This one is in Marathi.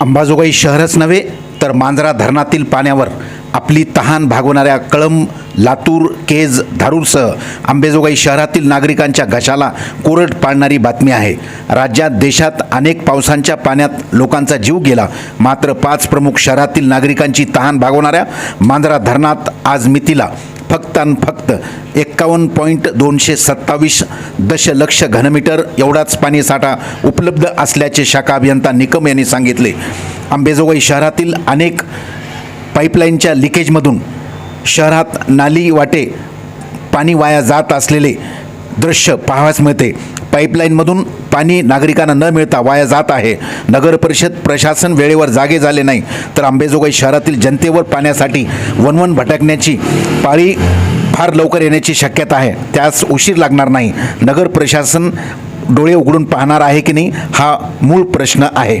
अंबाजोगाई शहरच नव्हे तर मांजरा धरणातील पाण्यावर आपली तहान भागवणाऱ्या कळंब लातूर केज धारूरसह आंबेजोगाई शहरातील नागरिकांच्या घशाला कोरड पाडणारी बातमी आहे. राज्यात देशात अनेक पावसांच्या पाण्यात लोकांचा जीव गेला. मात्र पाच प्रमुख शहरातील नागरिकांची तहान भागवणाऱ्या मांजरा धरणात आज मितीला फक्त आणि फक्त एक्कावन्न पॉईंट दोनशे सत्तावीस दशलक्ष घनमीटर एवढाच पाणीसाठा उपलब्ध असल्याचे शाखा अभियंता निकम यांनी सांगितले. आंबेजोगाई शहरातील अनेक पाईपलाईनच्या लिकेजमधून शहरात नाली वाटे पाणी वाया जात असलेले दृश्य पाहावयास मिळते. पाईपलाईनमधून पाणी नागरिकांना न मिळता वाया जात आहे. नगर परिषद प्रशासन वेळेवर जागे झाले नाही तर आंबेजोगाई शहरातील जनतेवर पाण्यासाठी वनवन भटकण्याची पाळी फार लवकर येण्याची शक्यता आहे. त्यास उशीर लागणार नाही. नगर प्रशासन डोळे उघडून पाहणार आहे की नाही हा मूळ प्रश्न आहे.